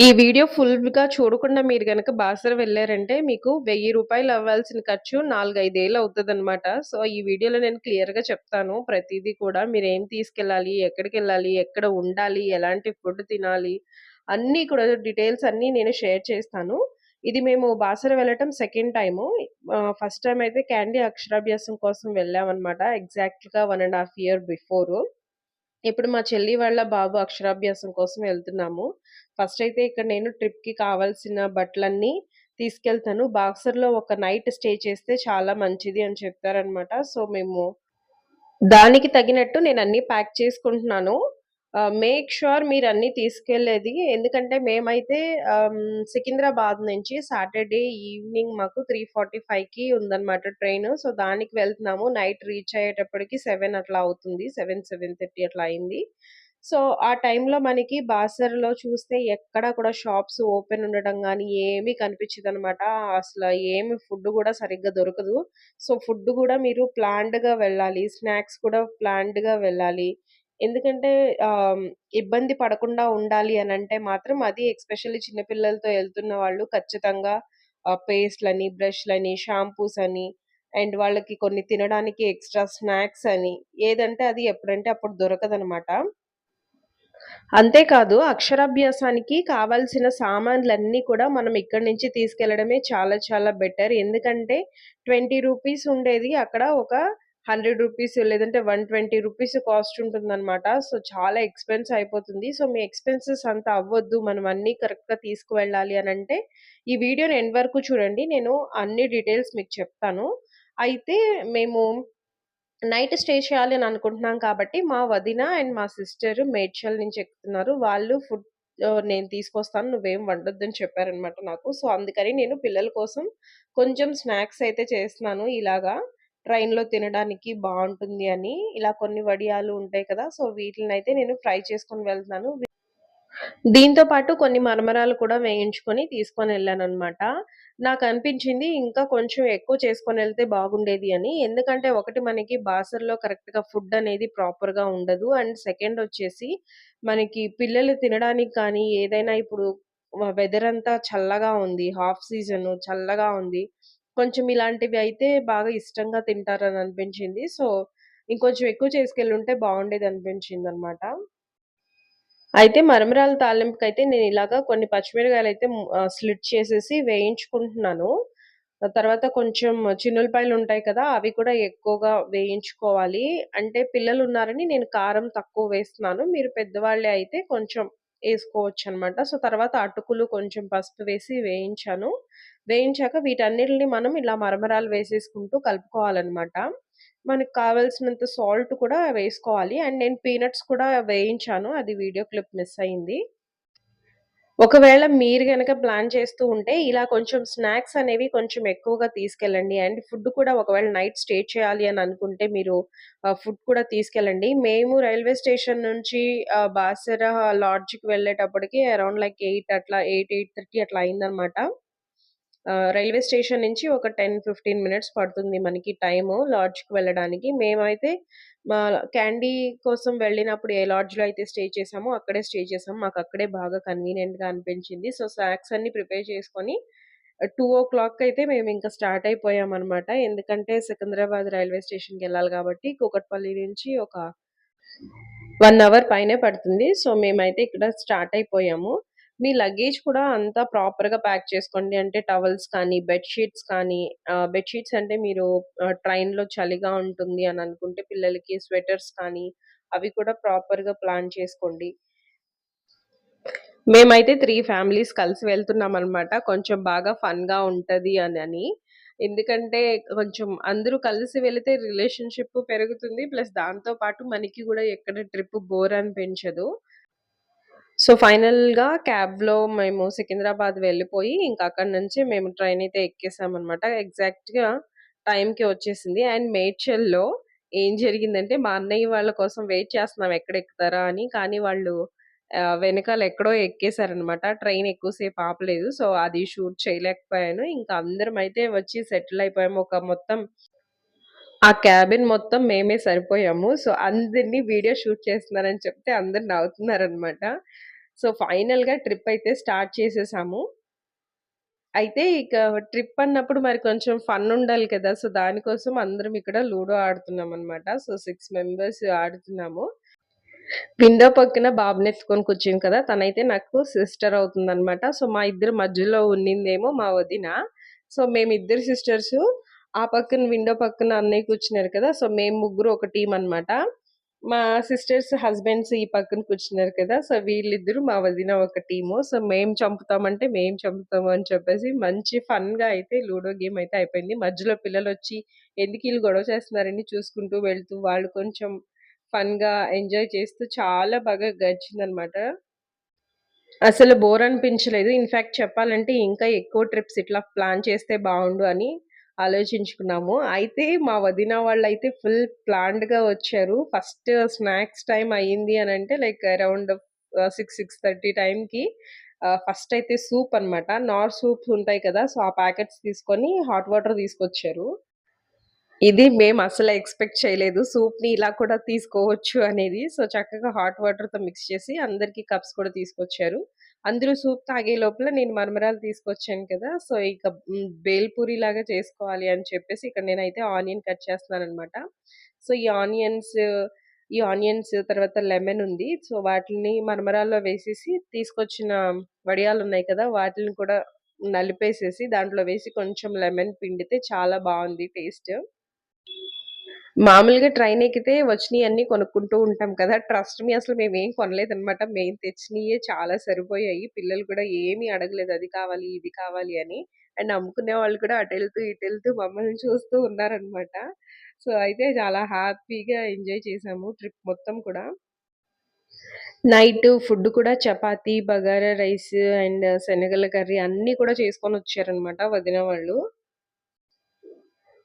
ఈ వీడియో ఫుల్‌గా చూడకుండా మీరు కనుక బాసర వెళ్ళారంటే మీకు వెయ్యి రూపాయలు అవ్వాల్సిన ఖర్చు నాలుగైదేళ్ళు అవుతుంది అనమాట సో, ఈ వీడియోలో నేను క్లియర్‌గా చెప్తాను ప్రతిదీ కూడా. మీరు ఏం తీసుకెళ్ళాలి, ఎక్కడికి వెళ్ళాలి ఎక్కడ ఉండాలి, ఎలాంటి ఫుడ్ తినాలి, అన్నీ కూడా డీటెయిల్స్ అన్నీ నేను షేర్ చేస్తాను. ఇది మేము బాసర వెళ్ళటం సెకండ్ టైము. ఫస్ట్ టైం అయితే క్యాండీ అక్షరాభ్యాసం కోసం వెళ్ళామన్నమాట ఎగ్జాక్ట్‌గా 1 ½ ఇయర్ బిఫోరు. ఇప్పుడు మా చెల్లి వాళ్ళ బాబు అక్షరాభ్యాసం కోసం వెళ్తున్నాము. ఫస్ట్ అయితే ఇక్కడ నేను ట్రిప్‌కి కావాల్సిన బట్టలన్నీ తీసుకెళ్తాను. బాక్సర్‌లో ఒక నైట్ స్టే చేస్తే చాలా మంచిది అని చెప్తారనమాట సో, మేము దానికి తగినట్టు నేను అన్నీ ప్యాక్ చేసుకుంటున్నాను. మేక్ షూర్ మీరు అన్నీ తీసుకెళ్ళేది. ఎందుకంటే మేమైతే సికింద్రాబాద్ నుంచి సాటర్‌డే ఈవినింగ్ మాకు త్రీ ఫార్టీ ఫైవ్కి ఉందన్నమాట ట్రైన్ సో, దానికి వెళ్తున్నాము. నైట్ రీచ్ అయ్యేటప్పటికి సెవెన్ అట్లా అవుతుంది. 7, 7:30 అట్లా అయింది. సో, ఆ టైంలో మనకి బాసరలో చూస్తే ఎక్కడ కూడా షాప్స్ ఓపెన్ ఉండడం కానీ ఏమీ కనిపించదనమాట. అసలు ఏమి ఫుడ్ కూడా సరిగ్గా దొరకదు. సో, ఫుడ్ కూడా మీరు ప్లాన్డ్‌గా వెళ్ళాలి. స్నాక్స్ కూడా ప్లాన్డ్‌గా వెళ్ళాలి. ఎందుకంటే ఇబ్బంది పడకుండా ఉండాలి అని అంటే మాత్రం అది ఎక్స్పెషల్లీ చిన్న పిల్లలతో వాళ్ళు ఖచ్చితంగా పేస్ట్‌లని, బ్రష్‌లని, షాంపూస్ అని అండ్ వాళ్ళకి కొన్ని తినడానికి ఎక్స్‌ట్రా స్నాక్స్ అని ఏదంటే అది ఎప్పుడంటే అప్పుడు దొరకదనమాట. అంతేకాదు అక్షరాభ్యాసానికి కావాల్సిన సామాన్లన్నీ కూడా మనం ఇక్కడి నుంచి తీసుకెళ్ళడమే చాలా చాలా బెటర్. ఎందుకంటే ట్వంటీ రూపీస్ ఉండేది అక్కడ ఒక హండ్రెడ్ రూపీస్ లేదంటే వన్ ట్వంటీ రూపీస్ కాస్ట్ ఉంటుందనమాట. సో, చాలా ఎక్స్‌పెన్స్ అయిపోతుంది. సో, మీ ఎక్స్‌పెన్సెస్ అంత అవ్వద్దు మనం అన్నీ కరెక్ట్‌గా తీసుకువెళ్ళాలి అని అంటే ఈ వీడియోని ఎండ్ వరకు చూడండి. నేను అన్ని డీటెయిల్స్ మీకు చెప్తాను. అయితే మేము నైట్ స్టే చేయాలి అని అనుకుంటున్నాం కాబట్టి మా వదిన అండ్ మా సిస్టర్ మేడ్చల్ నుంచి ఎక్కుతున్నారు. వాళ్ళు ఫుడ్ నేను తీసుకొస్తాను. నువ్వేం వండొద్దని చెప్పారనమాట నాకు. సో, అందుకని నేను పిల్లల కోసం కొంచెం స్నాక్స్ అయితే చేస్తున్నాను ఇలాగా. ట్రైన్‌లో తినడానికి బాగుంటుంది అని. ఇలా కొన్ని వడియాలు ఉంటాయి కదా! సో, వీటిని అయితే నేను ఫ్రై చేసుకొని వెళ్తున్నాను. దీంతో పాటు కొన్ని మరమరాలు కూడా వేయించుకొని తీసుకొని వెళ్ళాను అన్నమాట నాకు అనిపించింది ఇంకా కొంచెం ఎక్కువ చేసుకొని వెళ్తే బాగుండేది అని. ఎందుకంటే ఒకటి మనకి బాసర్‌లో కరెక్ట్‌గా ఫుడ్ అనేది ప్రాపర్‌గా ఉండదు. అండ్ సెకండ్ వచ్చేసి మనకి పిల్లలు తినడానికి కానీ ఏదైనా ఇప్పుడు వెదర్ అంతా చల్లగా ఉంది. హాఫ్ సీజన్ చల్లగా ఉంది. కొంచెం ఇలాంటివి అయితే బాగా ఇష్టంగా తింటారని అనిపించింది. సో, ఇంకొంచెం ఎక్కువ చేసుకెళ్ళి ఉంటే బాగుండేది అనిపించింది అనమాట అయితే మరమరాల తాలింపుకైతే నేను ఇలాగా కొన్ని పచ్చిమిరకాయలు అయితే స్లిట్ చేసేసి వేయించుకుంటున్నాను. తర్వాత కొంచెం చిన్నులపాయలు ఉంటాయి కదా! అవి కూడా ఎక్కువగా వేయించుకోవాలి. అంటే పిల్లలు ఉన్నారని నేను కారం తక్కువ వేస్తున్నాను. మీరు పెద్దవాళ్ళే అయితే కొంచెం వేసుకోవచ్చు అనమాట సో, తర్వాత అటుకులు కొంచెం పసుపు వేసి వేయించాను. వేయించాక వీటన్నిటిని మనం ఇలా మరమరాలు వేసేసుకుంటూ కలుపుకోవాలన్నమాట మనకు కావాల్సినంత సాల్ట్ కూడా వేసుకోవాలి. అండ్ నేను పీనట్స్ కూడా వేయించాను. అది వీడియో క్లిప్ మిస్ అయింది. ఒకవేళ మీరు కనుక ప్లాన్ చేస్తూ ఉంటే ఇలా కొంచెం స్నాక్స్ అనేవి కొంచెం ఎక్కువగా తీసుకెళ్ళండి. అండ్ ఫుడ్ కూడా ఒకవేళ నైట్ స్టే చేయాలి అని అనుకుంటే మీరు ఫుడ్ కూడా తీసుకెళ్ళండి. మేము రైల్వే స్టేషన్ నుంచి బాసర లాడ్జ్‌కి వెళ్ళేటప్పటికి అరౌండ్ లైక్ ఎయిట్ అట్లా 8, 8:30 అట్లా అయిందనమాట. రైల్వే స్టేషన్ నుంచి ఒక 10, 15 మినిట్స్ పడుతుంది మనకి టైము లాడ్జ్‌కి వెళ్ళడానికి. మేమైతే మా క్యాండీ కోసం వెళ్ళినప్పుడు ఏ లాడ్జ్‌లో అయితే స్టే చేసామో అక్కడే స్టే చేసాం. మాకక్కడే బాగా కన్వీనియంట్‌గా అనిపించింది. సో, స్నాక్స్ అన్నీ ప్రిపేర్ చేసుకొని టూ ఓ క్లాక్ అయితే మేము ఇంకా స్టార్ట్ అయిపోయామనమాట. ఎందుకంటే సికింద్రాబాద్ రైల్వే స్టేషన్కి వెళ్ళాలి కాబట్టి కూకట్పల్లి నుంచి ఒక వన్ అవర్ పైనే పడుతుంది. సో, మేమైతే ఇక్కడ స్టార్ట్ అయిపోయాము. మీ లగేజ్ కూడా అంతా ప్రాపర్‌గా ప్యాక్ చేసుకోండి. అంటే టవల్స్ కానీ, బెడ్ షీట్స్ కానీ బెడ్షీట్స్ బెడ్ షీట్స్ అంటే మీరు ట్రైన్‌లో చలిగా ఉంటుంది అని అనుకుంటే పిల్లలకి స్వెటర్స్ కానీ అవి కూడా ప్రాపర్‌గా ప్లాన్ చేసుకోండి. మేమైతే త్రీ ఫ్యామిలీస్ కలిసి వెళ్తున్నాం అనమాట కొంచెం బాగా ఫన్‌గా ఉంటుంది అని ఎందుకంటే కొంచెం అందరూ కలిసి వెళితే రిలేషన్‌షిప్ పెరుగుతుంది. ప్లస్ దాంతో పాటు మనకి కూడా ఎక్కడ ట్రిప్ బోర్ అనిపించదు. సో, ఫైనల్‌గా క్యాబ్‌లో మేము సికింద్రాబాద్ వెళ్ళిపోయి ఇంకా అక్కడి నుంచి మేము ట్రైన్ అయితే ఎక్కేసామనమాట. ఎగ్జాక్ట్‌గా టైంకి వచ్చేసింది. అండ్ మేడ్చల్‌లో ఏం జరిగిందంటే మా అన్నయ్య వాళ్ళ కోసం వెయిట్ చేస్తున్నాం ఎక్కడ ఎక్కుతారా అని. కానీ వాళ్ళు వెనకాల ఎక్కడో ఎక్కేసారనమాట. ట్రైన్ ఎక్కువసేపు ఆపలేదు. సో, అది షూట్ చేయలేకపోయాను. ఇంకా అందరం అయితే వచ్చి సెటిల్ అయిపోయాము. ఒక మొత్తం ఆ క్యాబిన్ మొత్తం మేమే సరిపోయాము. సో, అందరిని వీడియో షూట్ చేస్తున్నారని చెప్తే అందరు నవ్వుతున్నారనమాట. సో, ఫైనల్‌గా ట్రిప్ అయితే స్టార్ట్ చేసేసాము. అయితే ఇక ట్రిప్ అన్నప్పుడు మరి కొంచెం ఫన్ ఉండాలి కదా! సో, దానికోసం అందరం ఇక్కడ లూడో ఆడుతున్నాం అనమాట సో, సిక్స్ మెంబర్స్ ఆడుతున్నాము. విండో పక్కన బాబునెత్తుకొని కూర్చుంది కదా! తనైతే నాకు సిస్టర్ అవుతుందనమాట. సో, మా ఇద్దరు మధ్యలో ఉన్నిందేమో మా వదిన. సో, మేమిద్దరు సిస్టర్సు ఆ పక్కన విండో పక్కన అన్నయ్య కూర్చున్నారు కదా! సో, మేము ముగ్గురు ఒక టీం అనమాట. మా సిస్టర్స్ హస్బెండ్స్ ఈ పక్కన కూర్చున్నారు కదా! సో, వీళ్ళిద్దరు మా వదిన ఒక టీము. సో, మేము చంపుతామంటే మేము చంపుతాము అని చెప్పేసి మంచి ఫన్‌గా అయితే లూడో గేమ్ అయితే అయిపోయింది. మధ్యలో పిల్లలు వచ్చి ఎందుకు వీళ్ళు గొడవ చేస్తున్నారని చూసుకుంటూ వెళ్తూ వాళ్ళు కొంచెం ఫన్‌గా ఎంజాయ్ చేస్తూ చాలా బాగా గడిచిందనమాట. అసలు బోర్ అనిపించలేదు. ఇన్ఫ్యాక్ట్ చెప్పాలంటే ఇంకా ఎక్కువ ట్రిప్స్ ఇట్లా ప్లాన్ చేస్తే బాగుండు అని ఆలోచించుకున్నాము. అయితే మా వదిన వాళ్ళు అయితే ఫుల్ ప్లాన్డ్‌గా వచ్చారు. ఫస్ట్ స్నాక్స్ టైమ్ అయింది అంటే like around six six thirty టైంకి ఫస్ట్ అయితే సూప్ అనమాట. నార్ సూప్స్ ఉంటాయి కదా! సో, ఆ ప్యాకెట్స్ తీసుకొని హాట్ వాటర్ తీసుకొచ్చారు. ఇది మేము అసలు ఎక్స్‌పెక్ట్ చేయలేదు. సూప్‌ని ఇలా కూడా తీసుకోవచ్చు అనేది. సో, చక్కగా హాట్ వాటర్‌తో మిక్స్ చేసి అందరికి కప్స్ కూడా తీసుకొచ్చారు. అందరూ సూప్ తాగే లోపల నేను మరమరాలు తీసుకొచ్చాను కదా! సో, ఇక బేల్‌పూరి లాగా చేసుకోవాలి అని చెప్పేసి ఇక్కడ నేనైతే ఆనియన్ కట్ చేస్తున్నాననమాట. సో, ఈ ఆనియన్స్ ఈ ఆనియన్స్ తర్వాత లెమన్ ఉంది. సో, వాటిని మరమరాల్లో వేసేసి తీసుకొచ్చిన వడియాలు ఉన్నాయి కదా! వాటిని కూడా నలిపేసేసి దాంట్లో వేసి కొంచెం లెమన్ పిండితే చాలా బాగుంది టేస్ట్. మామూలుగా ట్రైన్ ఎక్కితే వచ్చినయన్నీ కొనుక్కుంటూ ఉంటాం కదా! ట్రస్ట్ మీ అసలు మేము ఏమి కొనలేదు కొనలేదనమాట. మేము తెచ్చినయే చాలా సరిపోయాయి. పిల్లలు కూడా ఏమి అడగలేదు. అది కావాలి, ఇది కావాలి అని. అండ్ అమ్ముకునే వాళ్ళు కూడా అటు వెళ్తూ ఇటెళ్తూ మమ్మల్ని చూస్తూ ఉన్నారనమాట. సో, అయితే చాలా హ్యాపీగా ఎంజాయ్ చేసాము ట్రిప్ మొత్తం కూడా. నైట్ ఫుడ్ కూడా చపాతీ, బగారా రైస్ అండ్ శనగల కర్రీ అన్నీ కూడా చేసుకొని వచ్చారనమాట వదిన వాళ్ళు.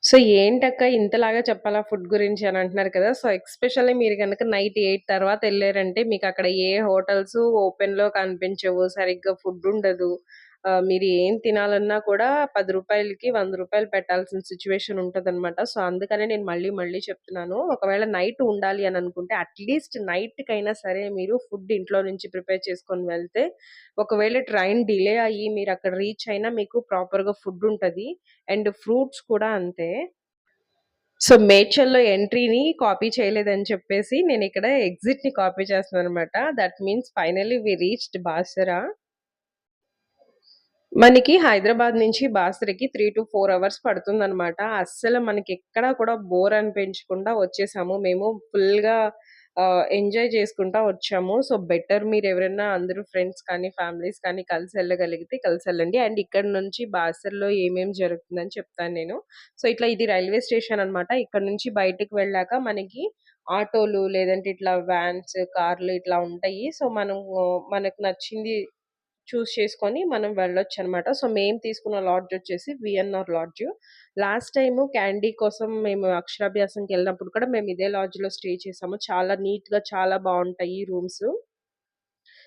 సో, ఏంటక్క ఇంతలాగా చెప్పాలా ఫుడ్ గురించి అని అంటున్నారు కదా! సో, ఎస్పెషల్లీ మీరు గనక నైట్ ఎయిట్ తర్వాత వెళ్ళారంటే మీకు అక్కడ ఏ హోటల్స్ ఓపెన్‌లో కనిపించవు. సరిగ్గా ఫుడ్ ఉండదు. మీరు ఏం తినాలన్నా కూడా పది రూపాయలకి వంద రూపాయలు పెట్టాల్సిన సిట్యుయేషన్ ఉంటదనమాట. సో, అందుకనే నేను మళ్ళీ మళ్ళీ చెప్తున్నాను. ఒకవేళ నైట్ ఉండాలి అని అనుకుంటే అట్‌లీస్ట్ నైట్‌కైనా సరే మీరు ఫుడ్ ఇంట్లో నుంచి ప్రిపేర్ చేసుకొని వెళ్తే, ఒకవేళ ట్రైన్ డిలే అయ్యి మీరు అక్కడ రీచ్ అయినా మీకు ప్రాపర్‌గా ఫుడ్ ఉంటుంది అండ్ ఫ్రూట్స్ కూడా అంతే. సో, మేడ్చల్‌లో ఎంట్రీని కాపీ చేయలేదని చెప్పేసి నేను ఇక్కడ ఎగ్జిట్‌ని కాపీ చేస్తున్నాను అనమాట that means finally we reached Basara మనకి హైదరాబాద్ నుంచి బాసరికి త్రీ టు ఫోర్ అవర్స్ పడుతుందనమాట. అస్సలు మనకెక్కడా కూడా బోర్ అనిపించకుండా వచ్చేసాము. మేము ఫుల్‌గా ఎంజాయ్ చేసుకుంటా వచ్చాము. సో, బెటర్ మీరు ఎవరైనా అందరూ ఫ్రెండ్స్ కానీ, ఫ్యామిలీస్ కానీ కలిసి వెళ్ళగలిగితే కలిసి వెళ్ళండి అండ్ ఇక్కడ నుంచి బాసర్లో ఏమేమి జరుగుతుందని చెప్తాను నేను. సో, ఇట్లా ఇది రైల్వే స్టేషన్ అనమాట. ఇక్కడ నుంచి బయటకు వెళ్ళాక మనకి ఆటోలు లేదంటే ఇట్లా వ్యాన్స్, కార్లు ఇట్లా ఉంటాయి. సో, మనం మనకు నచ్చింది చూస్ చేసుకొని మనం వెళ్ళొచ్చనమాట. సో, మేము తీసుకున్న లాడ్జ్ వచ్చేసి VNR lodge. Last time Candy కోసం మేము అక్షరాభ్యాసంకెళ్ళినప్పుడు కూడా మేము ఇదే లాడ్జ్‌లో స్టే చేసాము. చాలా నీట్‌గా చాలా బాగుంటాయి రూమ్స్.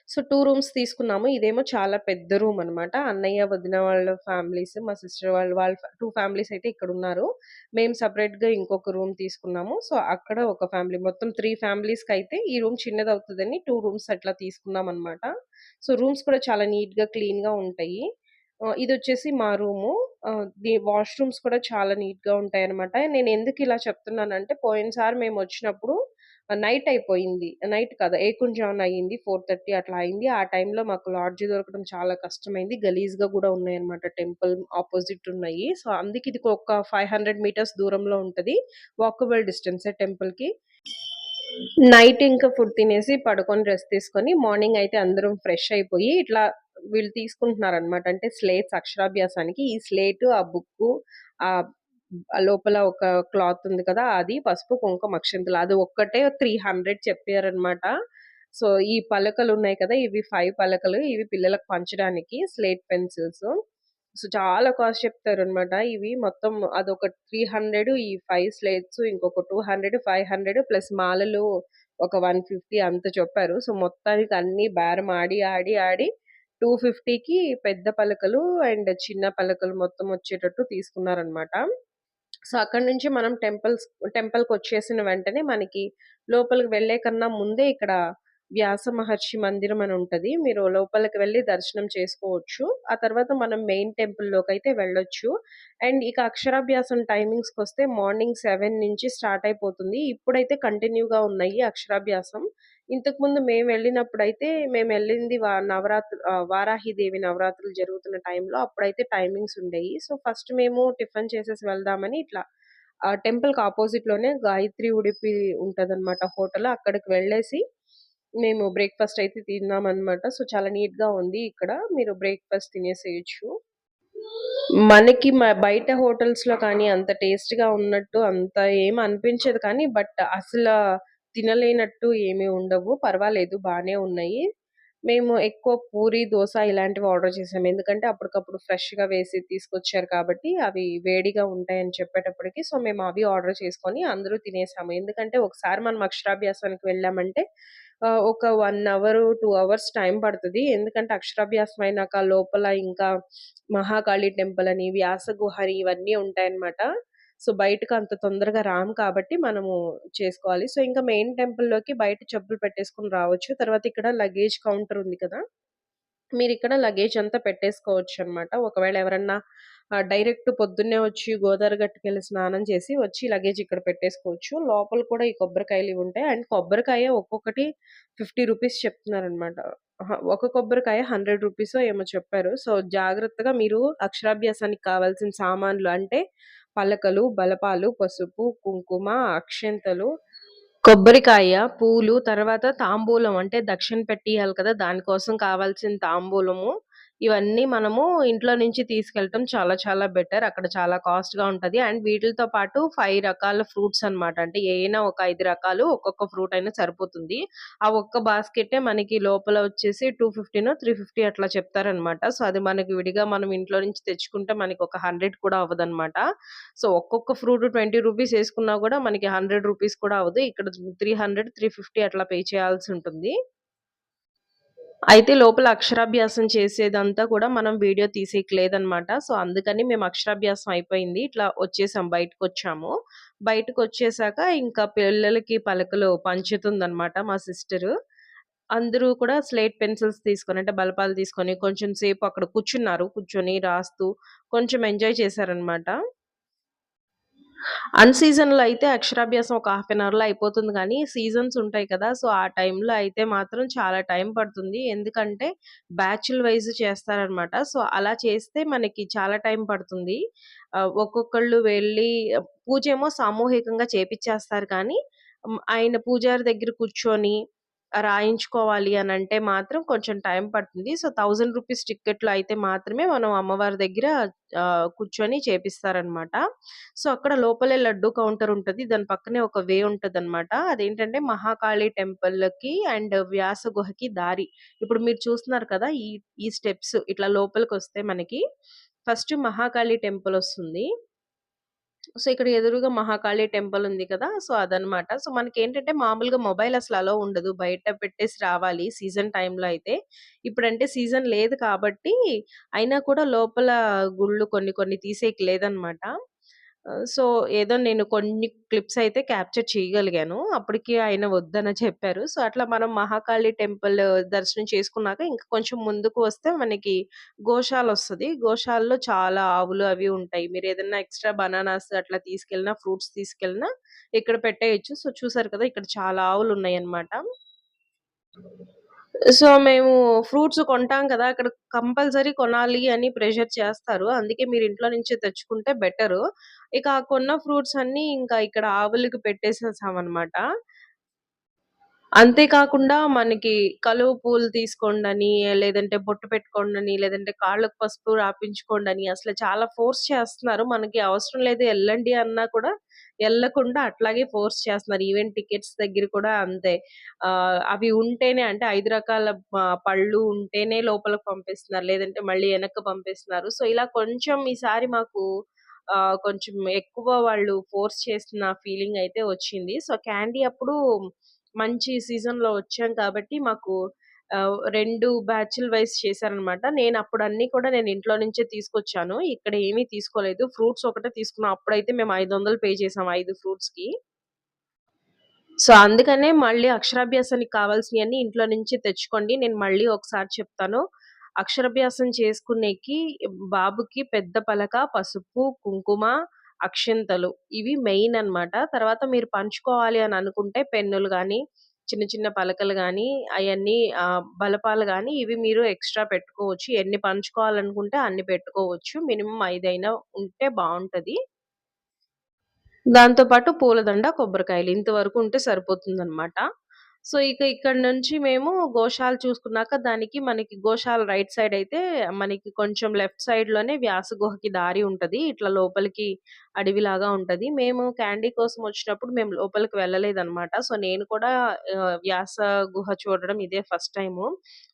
సో, టూ రూమ్స్ తీసుకున్నాము. ఇదేమో చాలా పెద్ద రూమ్ అనమాట. అన్నయ్య, వదిన వాళ్ళ ఫ్యామిలీస్, మా సిస్టర్ వాళ్ళు వాళ్ళ టూ ఫ్యామిలీస్ అయితే ఇక్కడ ఉన్నారు మేము సపరేట్గా ఇంకొక రూమ్ తీసుకున్నాము. సో, అక్కడ ఒక ఫ్యామిలీ మొత్తం త్రీ ఫ్యామిలీస్కి అయితే ఈ రూమ్ చిన్నది అవుతుందని టూ రూమ్స్ అట్లా తీసుకున్నాం అనమాట సో, రూమ్స్ కూడా చాలా నీట్‌గా, క్లీన్‌గా ఉంటాయి. ఇది వచ్చేసి మా రూము. ది వాష్‌రూమ్స్ కూడా చాలా నీట్‌గా నేను ఎందుకు ఇలా చెప్తున్నానంటే పోయినసారి మేము వచ్చినప్పుడు నైట్ అయిపోయింది. నైట్ కదా ఏకుంజాన్ అయ్యింది అయింది. 4:30 అట్లా అయింది. ఆ టైంలో మాకు లాడ్జ్ దొరకడం చాలా కష్టమైంది. గలీజ్‌గా కూడా ఉన్నాయన్నమాట. టెంపుల్ ఆపోజిట్ ఉన్నాయి. సో, అందుకే ఇది ఒక 500 మీటర్స్ దూరంలో ఉంటుంది వాకబుల్ డిస్టెన్సే టెంపుల్‌కి. నైట్ ఇంకా ఫుడ్ తినేసి పడుకొని రెస్ట్ తీసుకొని మార్నింగ్ అయితే అందరం ఫ్రెష్ అయిపోయి ఇట్లా వీళ్ళు తీసుకుంటున్నారు అనమాట అంటే స్లేట్స్ అక్షరాభ్యాసానికి. ఈ స్లేట్ ఆ బుక్కు ఆ లోపల ఒక క్లాత్ ఉంది కదా! అది పసుపు, కుంకుమ, అక్షింతలు అది ఒక్కటే 300 చెప్పారనమాట. సో, ఈ పలకలు ఉన్నాయి కదా! ఇవి ఫైవ్ పలకలు. ఇవి పిల్లలకు పంచడానికి స్లేట్ పెన్సిల్స్. సో, చాలా కాస్ట్ చెప్తారు అనమాట ఇవి మొత్తం అదొక 300 ఈ ఫైవ్ స్లేట్స్ ఇంకొక 200, 500 ప్లస్ మాలలు ఒక 150 అంత చెప్పారు. సో, మొత్తానికి అన్ని బేరం ఆడి, ఆడి, ఆడి 250కి పెద్ద పలకలు అండ్ చిన్న పలకలు మొత్తం వచ్చేటట్టు తీసుకున్నారనమాట. సో, అక్కడ నుంచి మనం టెంపుల్స్ టెంపుల్‌కొచ్చేసిన వెంటనే మనకి లోపలికి వెళ్ళే కన్నా ముందే ఇక్కడ వ్యాస మహర్షి మందిరం అని ఉంటుంది మీరు లోపలికి వెళ్ళి దర్శనం చేసుకోవచ్చు. ఆ తర్వాత మనం మెయిన్ టెంపుల్‌లోకైతే వెళ్ళొచ్చు. అండ్ ఇక అక్షరాభ్యాసం టైమింగ్స్‌కొస్తే మార్నింగ్ సెవెన్ నుంచి స్టార్ట్ అయిపోతుంది. ఇప్పుడైతే కంటిన్యూగా ఉన్నాయి అక్షరాభ్యాసం. ఇంతకుముందు మేమెళ్ళినప్పుడైతే మేమెళ్ళింది వ నవరాత్రు నవరాత్రి వారాహిదేవి నవరాత్రులు జరుగుతున్న టైంలో అప్పుడైతే టైమింగ్స్ ఉండేవి సో, ఫస్ట్ మేము టిఫిన్ చేసేసి వెళ్దామని ఇట్లా ఆహ్, టెంపుల్‌కి అపోజిట్‌లోనే గాయత్రి ఉడిపి ఉంటదనమాట హోటల్. అక్కడికి వెళ్ళేసి మేము బ్రేక్‌ఫాస్ట్ అయితే తిన్నామన్నమాట సో, చాలా నీట్‌గా ఉంది ఇక్కడ. మీరు బ్రేక్‌ఫాస్ట్ తినేసేయొచ్చు. మనకి బయట హోటల్స్‌లో కానీ అంత టేస్ట్‌గా ఉన్నట్టు అంత ఏం అనిపించదు కానీ, బట్ అసలు తినలేనట్టు ఏమి ఉండవు. పర్వాలేదు బానే ఉన్నాయి. మేము ఎక్కువ పూరి, దోశ ఇలాంటివి ఆర్డర్ చేసాం. ఎందుకంటే అప్పటికప్పుడు ఫ్రెష్‌గా వేసి తీసుకొచ్చారు కాబట్టి అవి వేడిగా ఉంటాయని చెప్పేటప్పటికి సో, మేము అవి ఆర్డర్ చేసుకొని అందరూ తినేసాము. ఎందుకంటే ఒకసారి మనం అక్షరాభ్యాసానికి వెళ్ళామంటే ఒక one hour, two hours time పడుతుంది ఎందుకంటే అక్షరాభ్యాసం అయినాక లోపల ఇంకా మహాకాళి టెంపుల్ అని, వ్యాస గుహ అని ఇవన్నీ ఉంటాయన్నమాట. సో, బయటకి అంత తొందరగా రాము కాబట్టి మనము చేసుకోవాలి. సో, ఇంకా మెయిన్ టెంపుల్‌లోకి బయట చెప్పులు పెట్టేసుకొని రావచ్చు. తర్వాత ఇక్కడ లగేజ్ కౌంటర్ ఉంది కదా! మీరు ఇక్కడ లగేజ్ అంతా పెట్టేసుకోవచ్చనమాట. ఒకవేళ ఎవరన్నా డైరెక్ట్ పొద్దున్నే వచ్చి గోదావరి గట్టుకెళ్ళి స్నానం చేసి వచ్చి లగేజ్ ఇక్కడ పెట్టేసుకోవచ్చు. లోపల కూడా ఈ కొబ్బరికాయలు ఇవి ఉంటాయి. అండ్ కొబ్బరికాయ ఒక్కొక్కటి 50 రూపీస్ చెప్తున్నారనమాట. ఒక కొబ్బరికాయ హండ్రెడ్ రూపీస్ ఏమో చెప్పారు. సో, జాగ్రత్తగా మీరు అక్షరాభ్యాసానికి కావాల్సిన సామాన్లు అంటే పలకలు, బలపాలు, పసుపు, కుంకుమ, అక్షంతలు కొబ్బరికాయ, పూలు, తర్వాత తాంబూలం అంటే దక్షిణ పెట్టియాలి కదా! దానికోసం కావాల్సిన తాంబూలము, ఇవన్నీ మనము ఇంట్లో నుంచి తీసుకెళ్ళటం చాలా చాలా బెటర్. అక్కడ చాలా కాస్ట్‌గా ఉంటది. అండ్ వీటిలతో పాటు ఫైవ్ రకాల ఫ్రూట్స్ అన్నమాట. అంటే ఏయైనా ఒక ఐదు రకాలు ఒక్కొక్క ఫ్రూట్ అయినా సరిపోతుంది. ఆ ఒక్క బాస్కెటే మనకి లోపల వచ్చేసి 250నో, 350 అట్లా చెప్తారనమాట. సో, అది మనకి విడిగా మనం ఇంట్లో నుంచి తెచ్చుకుంటే మనకి ఒక 100 కూడా అవ్వదనమాట. సో, ఒక్కొక్క ఫ్రూట్ 20 రూపీస్ వేసుకున్నా కూడా మనకి 100 రూపీస్ కూడా అవ్వదు. ఇక్కడ 300, 350 అట్లా పే చేయాల్సి ఉంటుంది. అయితే లోపల అక్షరాభ్యాసం చేసేదంతా కూడా మనం వీడియో తీసేకి సో, అందుకని మేము అక్షరాభ్యాసం అయిపోయింది. ఇట్లా వచ్చేసాం బయటకొచ్చాము. బయటకొచ్చేసాక ఇంకా పిల్లలకి పలకలు పంచుతుందనమాట మా సిస్టరు. అందరూ కూడా స్లేట్ పెన్సిల్స్ తీసుకొని అంటే బలపాలు తీసుకొని కొంచెం సేపు అక్కడ కూర్చున్నారు. కూర్చొని రాస్తూ కొంచెం ఎంజాయ్ చేశారనమాట. అన్ సీజన్‌లో అయితే అక్షరాభ్యాసం ఒక హాఫ్ అన్ అవర్‌లో అయిపోతుంది కానీ సీజన్స్ ఉంటాయి కదా! సో, ఆ టైంలో అయితే మాత్రం చాలా టైం పడుతుంది. ఎందుకంటే బ్యాచ్‌లు వైజ్ చేస్తారనమాట. సో, అలా చేస్తే మనకి చాలా టైం పడుతుంది. ఒక్కొక్కళ్ళు ఒక్కొక్కళ్ళు వెళ్ళి పూజేమో సామూహికంగా చేపిచ్చేస్తారు కానీ, ఆయన పూజారి దగ్గర కూర్చొని రాయించుకోవాలి అని అంటే మాత్రం కొంచెం టైం పడుతుంది. సో, థౌజండ్ రూపీస్ టిక్కెట్లు అయితే మాత్రమే మనం అమ్మవారి దగ్గర కూర్చొని చేపిస్తారనమాట. సో, అక్కడ లోపలే లడ్డు కౌంటర్ ఉంటుంది దాని పక్కనే ఒక వే ఉంటదనమాట. అదేంటంటే మహాకాళి టెంపుల్‌కి అండ్ వ్యాస గుహకి దారి. ఇప్పుడు మీరు చూస్తున్నారు కదా! ఈ ఈ స్టెప్స్ ఇట్లా లోపలికి వస్తే మనకి ఫస్ట్ మహాకాళి టెంపుల్ వస్తుంది సో, ఇక్కడ ఎదురుగా మహాకాళి టెంపుల్ ఉంది కదా! సో, అదనమాట. సో, మనకి ఏంటంటే మామూలుగా మొబైల్ అసలు అలో ఉండదు. బయట పెట్టేసి రావాలి సీజన్ టైంలో అయితే. ఇప్పుడంటే సీజన్ లేదు కాబట్టి అయినా కూడా లోపల గుళ్ళు కొన్ని కొన్ని తీసేకి లేదనమాట. సో, ఏదో నేను కొన్ని క్లిప్స్ అయితే క్యాప్చర్ చేయగలిగాను. అప్పటికి ఆయన వద్దనే చెప్పారు. సో, అట్లా మనం మహాకాళి టెంపుల్ దర్శనం చేసుకున్నాక ఇంకా కొంచెం ముందుకు వస్తే మనకి గోశాలొస్తది. గోశాలలో చాలా ఆవులు అవి ఉంటాయి. మీరు ఏదైనా ఎక్స్‌ట్రా బనానాస్ అట్లా తీసుకెళ్ళినా, ఫ్రూట్స్ తీసుకెళ్ళినా ఇక్కడ పెట్టేయొచ్చు. సో, చూసారు కదా! ఇక్కడ చాలా ఆవులు ఉన్నాయి అన్నమాట సో, మేము ఫ్రూట్స్ కొంటాం కదా! అక్కడ కంపల్సరీ కొనాలి అని ప్రెషర్ చేస్తారు. అందుకే మీరు ఇంట్లో నుంచి తెచ్చుకుంటే బెటరు. ఇక ఆ కొన్న ఫ్రూట్స్ అన్నీ ఇంకా ఇక్కడ ఆవులకి పెట్టేసేసామనమాట. అంతే కాకుండా మనకి కలువ పూలు తీసుకోండని, లేదంటే బొట్టు పెట్టుకోండని, లేదంటే కాళ్ళకు పసుపు రాపించుకోండని అసలు చాలా ఫోర్స్ చేస్తున్నారు. మనకి అవసరం లేదు వెళ్ళండి అన్నా కూడా వెళ్ళకుండా అట్లాగే ఫోర్స్ చేస్తున్నారు. ఈవెంట్ టికెట్స్ దగ్గర కూడా అంతే. అవి ఉంటేనే అంటే ఐదు రకాల పళ్ళు ఉంటేనే లోపలికి పంపిస్తున్నారు. లేదంటే మళ్ళీ వెనక్కి పంపిస్తున్నారు. సో, ఇలా కొంచెం ఈసారి మాకు ఆహ్, కొంచెం ఎక్కువ వాళ్ళు ఫోర్స్ చేసిన ఫీలింగ్ అయితే వచ్చింది. సో, క్యాండీ అప్పుడు మంచి సీజన్‌లో వచ్చాం కాబట్టి మాకు ఆహ్, 2 వైస్ చేశారనమాట. నేనప్పుడు అన్నీ కూడా నేను ఇంట్లో నుంచే తీసుకొచ్చాను. ఇక్కడ ఏమీ తీసుకోలేదు. ఫ్రూట్స్ ఒకటే తీసుకున్నాం. అప్పుడైతే మేము 500 పే చేసాం 5 ఫ్రూట్స్‌కి. సో, అందుకనే మళ్ళీ అక్షరాభ్యాసానికి కావాల్సినయన్నీ ఇంట్లో నుంచి తెచ్చుకోండి. నేను మళ్ళీ ఒకసారి చెప్తాను. అక్షరాభ్యాసం చేసుకునేకి బాబుకి పెద్ద పలక, పసుపు, కుంకుమ, అక్షింతలు ఇవి మెయిన్ అన్నమాట. తర్వాత మీరు పంచుకోవాలి అని అనుకుంటే పెన్నులు కానీ చిన్న చిన్న పలకలు కానీ అవన్నీ బలపాలు కానీ ఇవి మీరు ఎక్స్‌ట్రా పెట్టుకోవచ్చు. ఎన్ని పంచుకోవాలనుకుంటే అన్ని పెట్టుకోవచ్చు. మినిమమ్ 5 అయినా ఉంటే బాగుంటుంది దాంతో పాటు పూలదండ, కొబ్బరికాయలు ఇంతవరకు ఉంటే సరిపోతుందనమాట. సో, ఇక ఇక్కడ నుంచి మేము గోశాల చూసుకున్నాక దానికి మనకి గోశాల రైట్ సైడ్ అయితే మనకి కొంచెం లెఫ్ట్ సైడ్లోనే వ్యాస గుహకి దారి ఉంటది. ఇట్లా లోపలికి అడవిలాగా ఉంటది. మేము క్యాండీ కోసం వచ్చినప్పుడు మేము లోపలికి వెళ్ళలేదనమాట. సో, నేను కూడా వ్యాస గుహ చూడడం ఇదే ఫస్ట్ టైము.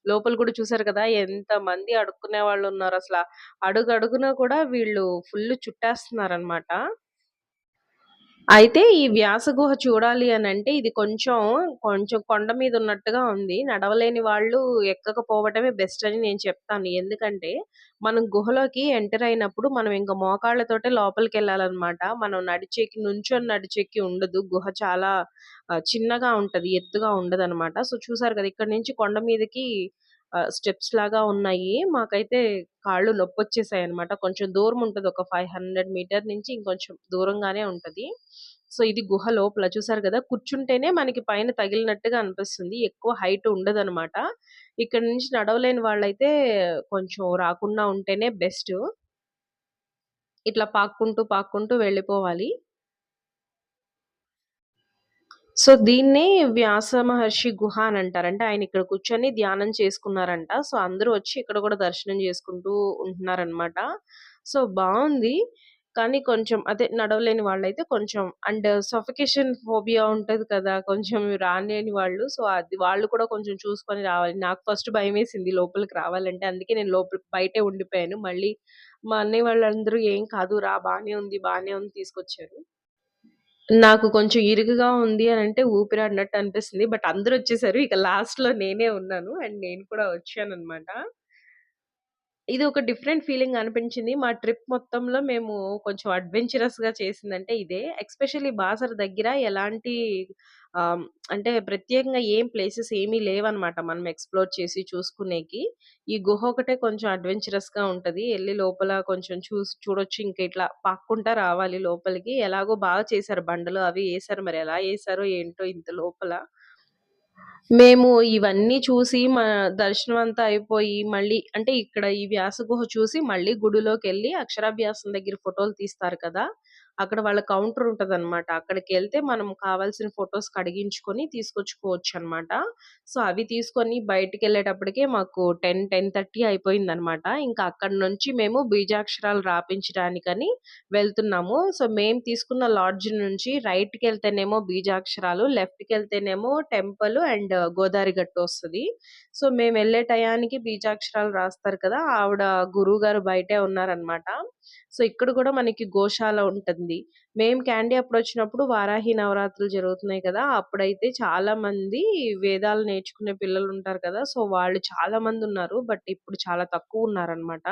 లోపల కూడా చూసారు కదా! ఎంత మంది అడుక్కునే అడుగు అడుగున కూడా వీళ్ళు ఫుల్ చుట్టేస్తున్నారు అనమాట అయితే ఈ వ్యాస గుహ చూడాలి అంటే ఇది కొంచెం, కొంచెం కొండ మీద ఉన్నట్టుగా ఉంది. నడవలేని వాళ్ళు ఎక్కకపోవటమే బెస్ట్ అని నేను చెప్తాను. ఎందుకంటే మనం గుహలోకి ఎంటర్ అయినప్పుడు మనం ఇంకా మోకాళ్ళతోటే లోపలికెళ్ళాలన్నమాట. మనం నడిచేకి నుంచొని నడిచేకి ఉండదు. గుహ చాలా చిన్నగా ఉంటది. ఎత్తుగా ఉండదు అనమాట సో, చూసారు కదా! ఇక్కడ నుంచి కొండ మీదకి స్టెప్స్ లాగా ఉన్నాయి. మాకైతే కాళ్ళు నొప్పొచ్చేసాయన్నమాట. కొంచెం దూరం ఉంటుంది ఒక 500 మీటర్ నుంచి ఇంకొంచెం దూరంగానే ఉంటది. సో, ఇది గుహ లోపల చూసారు కదా కూర్చుంటేనే మనకి పైన తగిలినట్టుగా అనిపిస్తుంది. ఎక్కువ హైట్ ఉండదు అనమాట ఇక్కడ నుంచి నడవలేని వాళ్ళైతే కొంచెం రాకుండా ఉంటేనే బెస్ట్. ఇట్లా పాక్కుంటూ, పాక్కుంటూ వెళ్ళిపోవాలి. సో, దీన్నే వ్యాస మహర్షి గుహ అని అంటారంటే ఆయన ఇక్కడ కూర్చొని ధ్యానం చేసుకున్నారంట. సో, అందరూ వచ్చి ఇక్కడ కూడా దర్శనం చేసుకుంటూ ఉంటున్నారనమాట. సో, బాగుంది కానీ కొంచెం అదే నడవలేని వాళ్ళైతే కొంచెం అండ్ సఫికేషన్ ఫోబియా ఉంటది కదా! కొంచెం రాలేని వాళ్ళు. సో, అది వాళ్ళు కూడా కొంచెం చూసుకొని రావాలి. నాకు ఫస్ట్ భయం వేసింది లోపలికి రావాలంటే. అందుకే నేను లోపల బయటే ఉండిపోయాను. మళ్ళీ మా అన్నయ్య వాళ్ళందరూ "ఏం కాదు రా బానే ఉంది, బానే ఉంది" తీసుకొచ్చారు. నాకు కొంచెం ఇరుకుగా ఉంది అని అంటే ఊపిరి ఊపిరాడినట్టు అనిపిస్తుంది. బట్ అందరొచ్చేసారు. ఇక లాస్ట్‌లో నేనే ఉన్నాను. అండ్ నేను కూడా వచ్చాననమాట. ఇది ఒక డిఫరెంట్ ఫీలింగ్ అనిపించింది. మా ట్రిప్ మొత్తంలో మేము కొంచెం అడ్వెంచరస్‌గా చేసిందంటే ఇదే. ఎస్పెషల్లీ బాసర దగ్గర ఎలాంటి ఆహ్, అంటే ప్రత్యేకంగా ఏం ప్లేసెస్ ఏమీ లేవనమాట. మనం ఎక్స్‌ప్లోర్ చేసి చూసుకునేకి. ఈ గుహ ఒకటే కొంచెం అడ్వెంచరస్‌గా ఉంటది. ఎళ్ళి లోపల కొంచెం చూసి చూడొచ్చు. ఇంక ఇట్లా పాక్కుంటా రావాలి లోపలికి. ఎలాగో బాగా చేశారు బండలు అవి ఏశారు. మరి ఎలా ఏశారో ఏంటో ఇంత లోపల. మేము ఇవన్నీ చూసి మా దర్శనం అంతా అయిపోయి మళ్ళీ అంటే ఇక్కడ ఈ వ్యాస గుహ చూసి మళ్ళీ గుడిలోకెళ్ళి అక్షరాభ్యాసం దగ్గర ఫోటోలు తీస్తారు కదా! అక్కడ వాళ్ళ కౌంటర్ ఉంటదన్నమాట అక్కడికి వెళ్తే మనం కావాల్సిన ఫొటోస్ కడిగించుకొని తీసుకొచ్చుకోవచ్చనమాట. సో, అవి తీసుకొని బయటికెళ్ళేటప్పటికే మాకు టెన్ టెన్ థర్టీ అయిపోయింది అనమాట ఇంకా అక్కడ నుంచి మేము బీజాక్షరాలు రాపించడానికని వెళ్తున్నాము. సో, మేము తీసుకున్న లాడ్జ్ నుంచి రైట్‌కెళ్తేనేమో బీజాక్షరాలు, లెఫ్ట్‌కెళ్తేనేమో టెంపుల్ అండ్ గోదావరి గట్టు వస్తది. సో, మేము వెళ్ళే టయానికి బీజాక్షరాలు రాస్తారు కదా! ఆవిడ గురువు గారు బయటే ఉన్నారనమాట. సో, ఇక్కడ కూడా మనకి గోశాల ఉంటుంది. మేము క్యాండీ అప్పుడు వచ్చినప్పుడు వారాహి నవరాత్రులు జరుగుతున్నాయి కదా! అప్పుడైతే చాలా మంది వేదాలు నేర్చుకునే పిల్లలు ఉంటారు కదా! సో, వాళ్ళు చాలా మంది ఉన్నారు బట్ ఇప్పుడు చాలా తక్కువ ఉన్నారనమాట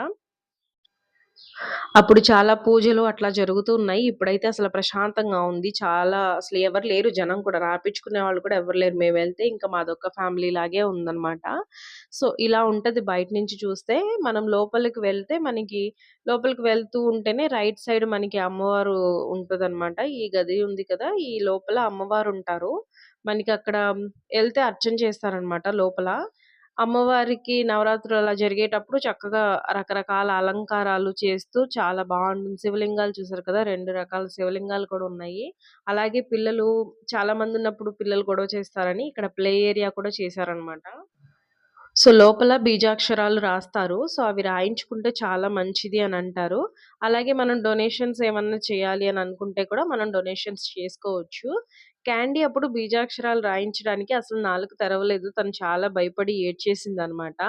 అప్పుడు చాలా పూజలు అట్లా జరుగుతూ ఉన్నాయి. ఇప్పుడైతే అసలు ప్రశాంతంగా ఉంది. చాలా అసలు ఎవరు లేరు జనం కూడా. రాపించుకునే వాళ్ళు కూడా ఎవరు లేరు. మేము వెళ్తే ఇంకా మాదొక్క ఫ్యామిలీ లాగే ఉందన్నమాట సో, ఇలా ఉంటది బయట నుంచి చూస్తే. మనం లోపలికి వెళ్తే మనకి లోపలికి వెళ్తూ ఉంటేనే రైట్ సైడ్ మనకి అమ్మవారు ఉంటదన్నమాట ఈ గది ఉంది కదా! ఈ లోపల అమ్మవారు ఉంటారు మనకి అక్కడ వెళ్తే అర్చన చేస్తారనమాట లోపల. అమ్మవారికి నవరాత్రులు అలా జరిగేటప్పుడు చక్కగా రకరకాల అలంకారాలు చేస్తూ చాలా బాగుంటుంది శివలింగాలు చూసారు కదా! రెండు రకాల శివలింగాలు కూడా ఉన్నాయి. అలాగే పిల్లలు చాలా మంది ఉన్నప్పుడు పిల్లలు గొడవ చేస్తారని ఇక్కడ ప్లే ఏరియా కూడా చేశారనమాట. సో, లోపల బీజాక్షరాలు రాస్తారు. సో, అవి రాయించుకుంటే చాలా మంచిది అని అంటారు అలాగే మనం డొనేషన్స్ ఏమన్నా చేయాలి అని అనుకుంటే కూడా మనం డొనేషన్స్ చేసుకోవచ్చు. క్యాండీ అప్పుడు బీజాక్షరాలు రాయించడానికి అసలు నాలుక తెరవలేదు. తను చాలా భయపడి ఏడ్చేసింది అనమాట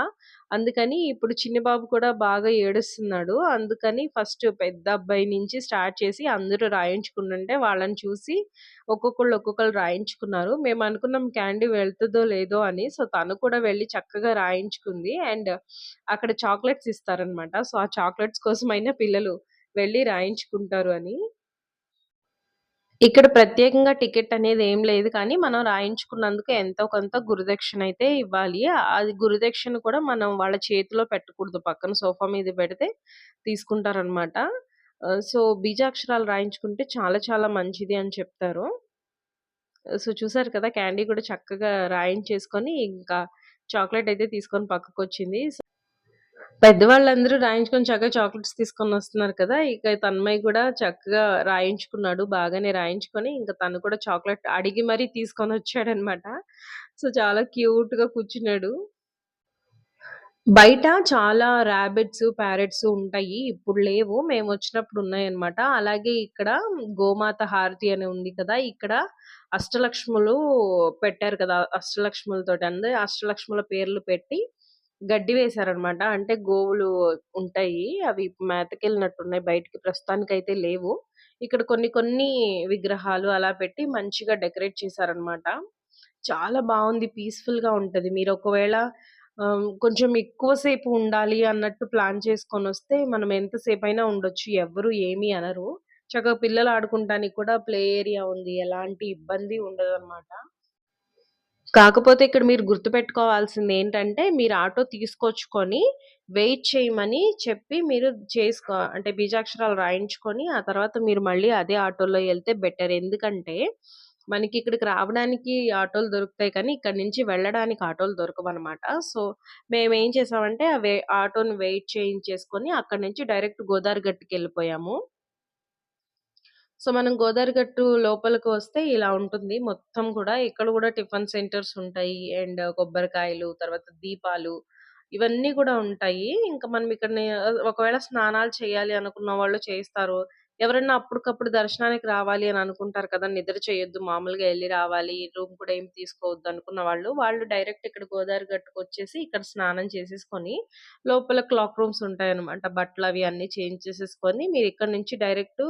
అందుకని ఇప్పుడు చిన్న బాబు కూడా బాగా ఏడుస్తున్నాడు. అందుకని ఫస్ట్ పెద్ద అబ్బాయి నుంచి స్టార్ట్ చేసి అందరూ రాయించుకుంటుంటే వాళ్ళని చూసి ఒక్కొక్కళ్ళు, ఒక్కొక్కళ్ళు రాయించుకున్నారు. మేము అనుకున్నాం క్యాండీ వెళ్తుందో లేదో అని. సో, తను కూడా వెళ్ళి చక్కగా రాయించుకుంది. అండ్ అక్కడ చాక్లెట్స్ ఇస్తారనమాట. సో, ఆ చాక్లెట్స్ కోసమైనా పిల్లలు వెళ్ళి రాయించుకుంటారు అని. ఇక్కడ ప్రత్యేకంగా టికెట్ అనేది ఏం లేదు కానీ మనం రాయించుకున్నందుకు ఎంతో కొంత గురుదక్షిణ అయితే ఇవ్వాలి. అది గురుదక్షిణ కూడా మనం వాళ్ళ చేతిలో పెట్టకూడదు. పక్కన సోఫా మీద పెడితే తీసుకుంటారనమాట. సో, బీజాక్షరాలు రాయించుకుంటే చాలా చాలా మంచిది అని చెప్తారు. సో, చూసారు కదా! క్యాండీ కూడా చక్కగా రాయించేసుకొని ఇంకా చాక్లెట్ అయితే తీసుకొని పక్కకొచ్చింది. సో పెద్దవాళ్ళందరూ రాయించుకొని చక్కగా చాక్లెట్స్ తీసుకొని వస్తున్నారు కదా! ఇక తన్మయ్య కూడా చక్కగా రాయించుకున్నాడు. బాగానే రాయించుకొని ఇంకా తను కూడా చాక్లెట్ అడిగి మరీ తీసుకొనొచ్చాడనమాట. సో, చాలా క్యూట్గా కూర్చున్నాడు. బయట చాలా రాబిట్స్, ప్యారెట్స్ ఉంటాయి. ఇప్పుడు లేవు. మేము వచ్చినప్పుడు ఉన్నాయన్నమాట. అలాగే ఇక్కడ గోమాత హారతి అని ఉంది కదా! ఇక్కడ అష్టలక్ష్ములు పెట్టారు కదా! అష్టలక్ష్ములతో అంటే అష్టలక్ష్ముల పేర్లు పెట్టి గడ్డి వేశారనమాట. అంటే గోవులు ఉంటాయి. అవి మేతకెళ్ళినట్టున్నాయి. బయటికి ప్రస్తుతానికైతే లేవు. ఇక్కడ కొన్ని కొన్ని విగ్రహాలు అలా పెట్టి మంచిగా డెకరేట్ చేశారనమాట. చాలా బాగుంది పీస్‌ఫుల్‌గా ఉంటది. మీరు ఒకవేళ కొంచెం ఎక్కువ సేపు ఉండాలి అన్నట్టు ప్లాన్ చేసుకొని వస్తే మనం ఎంత అయినా ఉండొచ్చు. ఎవ్వరు ఏమి అనరు. చక్కగా పిల్లలు ఆడుకుంటానికి కూడా ప్లే ఏరియా ఉంది. ఎలాంటి ఇబ్బంది ఉండదు అనమాట కాకపోతే ఇక్కడ మీరు గుర్తుపెట్టుకోవాల్సిందేంటంటే, మీరు ఆటో తీసుకొచ్చుకొని, వెయిట్ చేయమని చెప్పి మీరు చేసుకో అంటే బీజాక్షరాలు రాయించుకొని, ఆ తర్వాత మీరు మళ్ళీ అదే ఆటోలో వెళ్తే బెటర్. ఎందుకంటే, మనకి ఇక్కడికి రావడానికి ఆటోలు దొరుకుతాయి కానీ, ఇక్కడ నుంచి వెళ్ళడానికి ఆటోలు దొరకవనమాట. సో, మేము ఏం చేసామంటే, ఆ వే ఆటోని వెయిట్ చేయించేసుకొని, అక్కడి నుంచి డైరెక్ట్ గోదావరి గట్టుకెళ్ళిపోయాము. సో, మనం గోదావరి గట్టు లోపలికి వస్తే ఇలా ఉంటుంది మొత్తం కూడా. ఇక్కడ కూడా టిఫిన్ సెంటర్స్ ఉంటాయి. అండ్ కొబ్బరికాయలు, తర్వాత దీపాలు ఇవన్నీ కూడా ఉంటాయి. ఇంకా మనం ఇక్కడనే ఒకవేళ స్నానాలు చేయాలి అనుకున్న వాళ్ళు చేస్తారు. ఎవరైనా అప్పటికప్పుడు దర్శనానికి రావాలి అని అనుకుంటారు కదా! నిద్ర చేయొద్దు మామూలుగా వెళ్ళి రావాలి. రూమ్ కూడా ఏం తీసుకోవద్దు అనుకున్న వాళ్ళు, వాళ్ళు డైరెక్ట్ ఇక్కడ గోదావరి గట్టుకొచ్చేసి ఇక్కడ స్నానం చేసేసుకొని, లోపల క్లాక్ రూమ్స్ ఉంటాయి అనమాట బట్టలు అవి అన్ని చేంజ్ చేసేసుకొని మీరు ఇక్కడ నుంచి డైరెక్ట్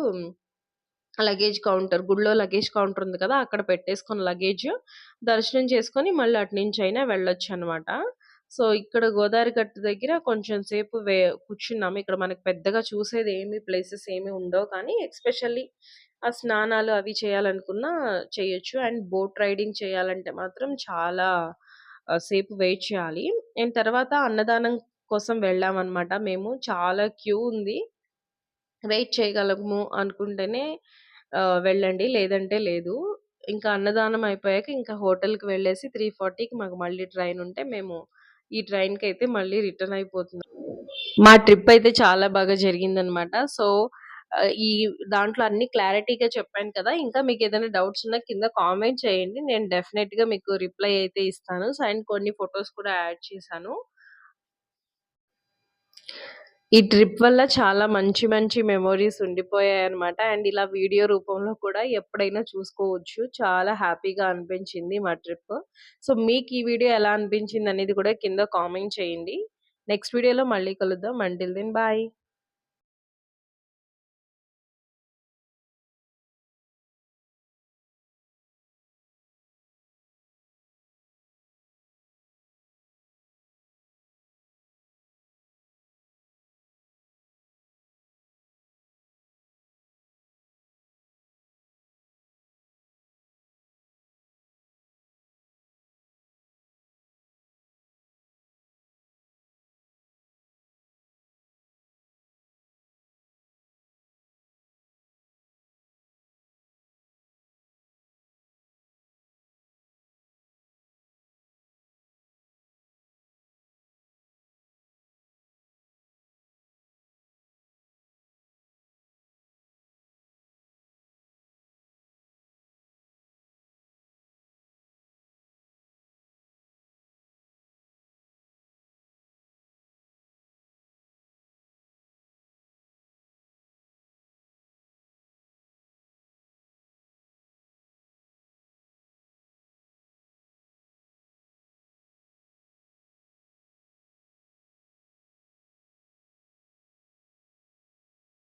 లగేజ్ కౌంటర్ గుడిలో లగేజ్ కౌంటర్ ఉంది కదా! అక్కడ పెట్టేసుకొని లగేజ్ దర్శనం చేసుకొని మళ్ళీ అటు నుంచి అయినా వెళ్ళొచ్చు అనమాట సో, ఇక్కడ గోదావరి గట్టు దగ్గర కొంచెం సేపు వే కూర్చున్నాము. ఇక్కడ మనకు పెద్దగా చూసేది ఏమి ప్లేసెస్ ఏమి ఉండవు కానీ ఎస్పెషల్లీ ఆ స్నానాలు అవి చేయాలనుకున్నా చేయొచ్చు. అండ్ బోట్ రైడింగ్ చేయాలంటే మాత్రం చాలా సేపు వెయిట్ చేయాలి. అండ్ తర్వాత అన్నదానం కోసం వెళ్ళామన్నమాట మేము. చాలా క్యూ ఉంది. వెయిట్ చేయగలము అనుకుంటేనే వెళ్ళండి. లేదంటే లేదు. ఇంకా అన్నదానం అయిపోయాక ఇంకా హోటల్‌కి వెళ్ళేసి 3:40కి మాకు మళ్ళీ ట్రైన్ ఉంటే మేము ఈ ట్రైన్కి అయితే మళ్ళీ రిటర్న్ అయిపోతున్నాం. మా ట్రిప్ అయితే చాలా బాగా జరిగిందనమాట. సో, ఈ దాంట్లో అన్ని క్లారిటీగా చెప్పాను కదా! ఇంకా మీకు ఏదైనా డౌట్స్ ఉన్నా కింద కామెంట్ చేయండి. నేను డెఫినెట్‌గా మీకు రిప్లై అయితే ఇస్తాను. సో, అండ్ కొన్ని ఫొటోస్ కూడా యాడ్ చేశాను. ఈ ట్రిప్ వల్ల చాలా మంచి మంచి మెమోరీస్ ఉండిపోయాయన్నమాట. అండ్ ఇలా వీడియో రూపంలో కూడా ఎప్పుడైనా చూసుకోవచ్చు. చాలా హ్యాపీగా అనిపించింది మా ట్రిప్. సో, మీకు ఈ వీడియో ఎలా అనిపించింది అనేది కూడా కింద కామెంట్ చేయండి. నెక్స్ట్ వీడియోలో మళ్ళీ కలుద్దాం. Until then bye.